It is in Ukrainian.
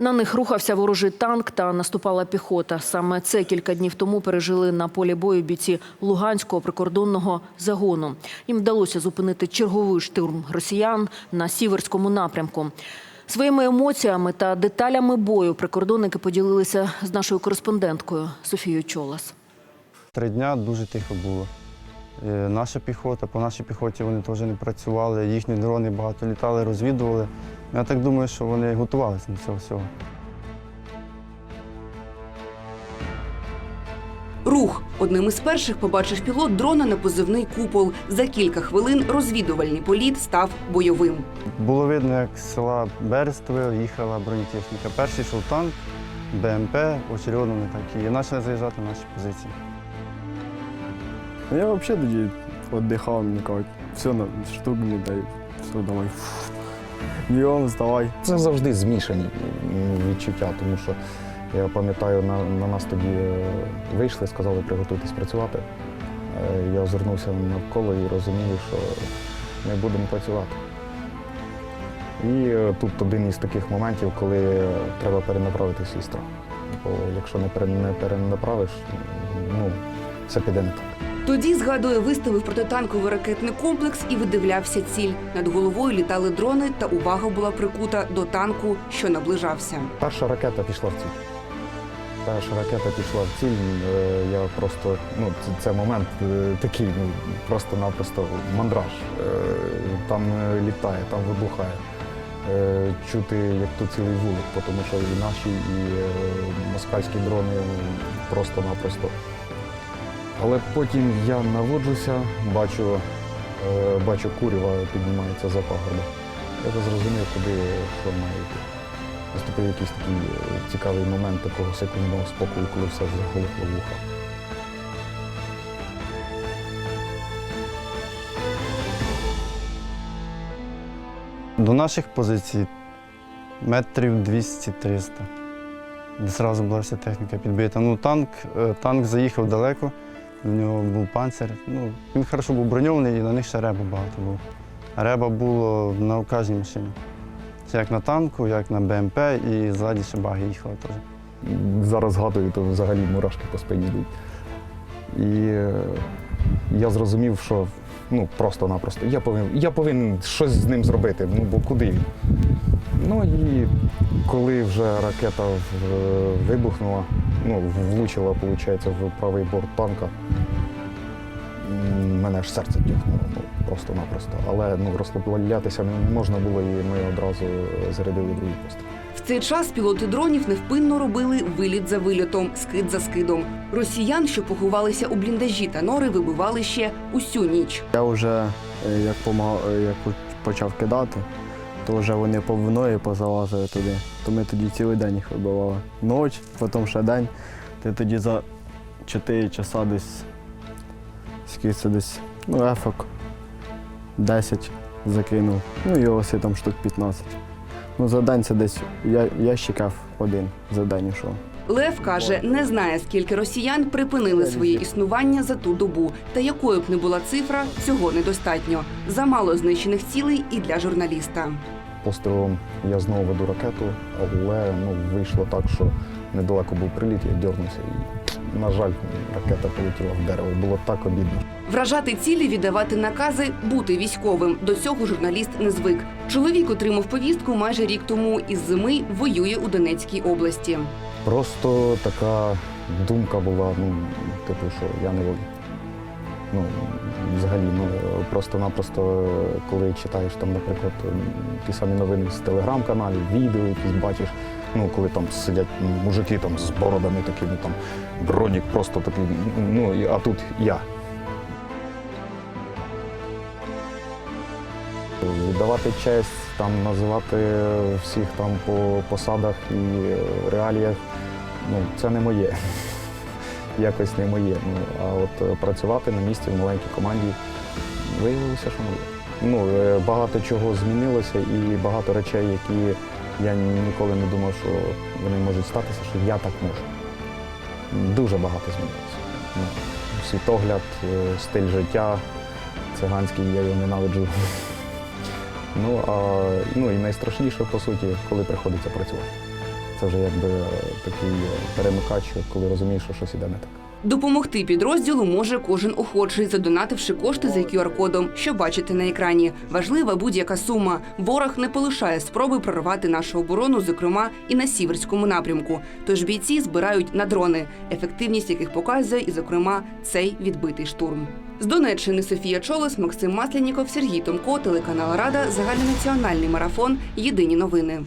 На них рухався ворожий танк та наступала піхота. Саме це кілька днів тому пережили на полі бою бійці Луганського прикордонного загону. Їм вдалося зупинити черговий штурм росіян на сіверському напрямку. Своїми емоціями та деталями бою прикордонники поділилися з нашою кореспонденткою Софією Чолас. Три дня дуже тихо було. Е, Наша піхота, по нашій піхоті вони теж не працювали, їхні дрони багато літали, розвідували. Я так думаю, що вони готувалися до цього всього. Рух одним із перших побачив пілот дрона на позивний купол. За кілька хвилин розвідувальний політ став бойовим. Було видно, як з села Берестове їхала бронетехніка. Перший йшов танк, БМП, очередно не так. І почали заїжджати на наші позиції. Ну, Я взагалі тоді віддихав, мені кажуть, все, на штук мені дай, все, давай. Бігом, вставай. Це завжди змішані відчуття, тому що я пам'ятаю, на, на нас тоді е, вийшли, сказали приготуйтесь працювати. Е, Я озирнувся навколо і розумію, що ми будемо працювати. І е, тут один із таких моментів, коли треба перенаправити свій страх. Бо якщо не перенаправиш, ну, все піде не так. Тоді, згадує, виставив протитанковий ракетний комплекс і видивлявся ціль. Над головою літали дрони, та увага була прикута до танку, що наближався. Перша ракета пішла в ціль. Перша ракета пішла в ціль. е, Я просто, ну, це, це момент е, такий, ну, просто-напросто мандраж. Е, Там літає, там вибухає. Чути, як тут цілий вулик, тому що і наші, і москальські дрони просто-напросто. Але потім я наводжуся, бачу, е, бачу курява, піднімається за пагорба. Я зрозумів, куди що має йти. Наступив якийсь такий е, цікавий момент такого секундного спокою, коли все заголихло вуха. До наших позицій метрів 200-300. Де одразу була вся техніка підбита. Ну, танк, е, танк заїхав далеко, в нього був панцир. Ну, він хорошо був броньований і на них ще реба багато було. Реба було на кожній машині. Це як на танку, як на БМП, і ззаді ще баги їхали теж. Зараз згадую, то взагалі мурашки по спині йдуть. І е, я зрозумів, що ну, просто-напросто я повинен, я повинен щось з ним зробити, ну бо куди він? Ну і коли вже ракета вибухнула, ну, влучила, виходить, в правий борт танка, мене аж серце тюхнуло, ну, просто-напросто. Але ну, розслаблятися не можна було, і ми одразу зарядили другий постріл. В цей час пілоти дронів невпинно робили виліт за вилітом, скид за скидом. Росіян, що поховалися у бліндажі та нори, вибивали ще усю ніч. Я вже е, як, помагав, е, як почав кидати, то вже вони по мною позалазили туди. То ми тоді цілий день їх вибивали. Ніч, потім ще день. Ти тоді за 4 часа десь скільки десь, ну, ефок 10 закинув. Ну і оси там штук 15. Ну, за день це десь я, ящик F один за день йшов. Лев каже, не знає, скільки росіян припинили своє існування за ту добу. Та якою б не була цифра, цього недостатньо. Замало знищених цілей і для журналіста. Пострілом я знову веду ракету, але ну, вийшло так, що недалеко був приліт, я дернувся і, на жаль, ракета полетіла в дерево. Було так обідно. Вражати цілі, віддавати накази, бути військовим. До цього журналіст не звик. Чоловік отримав повістку майже рік тому і з зими воює у Донецькій області. Просто така думка була, ну, типу, що я не воюю. Ну, взагалі, ну просто-напросто, коли читаєш там, наприклад, ті самі новини з телеграм-каналів, відео якісь бачиш, ну коли там сидять мужики там з бородами такими, там бронік просто такий, ну а тут я. Віддавати честь, там називати всіх там по посадах і реаліях, ну це не моє. Якось не моє. Ну, а от е, працювати на місці в маленькій команді виявилося, що моє. Ну, е, багато чого змінилося і багато речей, які я ніколи не думав, що вони можуть статися, що я так можу. Дуже багато змінилося. Ну, світогляд, е, стиль життя циганський, я його ненавиджу. Ну, а, ну і найстрашніше, по суті, коли приходиться працювати. Це вже якби е, такий е, перемикач, коли розумієш, що щось іде не так. Допомогти підрозділу може кожен охочий, задонативши кошти за QR-кодом, що бачите на екрані. Важлива будь-яка сума. Ворог не полишає спроби прорвати нашу оборону, зокрема і на сіверському напрямку. Тож бійці збирають на дрони, ефективність яких показує, і, зокрема, цей відбитий штурм. З Донеччини Софія Чолос, Максим Масляніков, Сергій Томко, телеканал Рада, загальнонаціональний марафон. Єдині новини.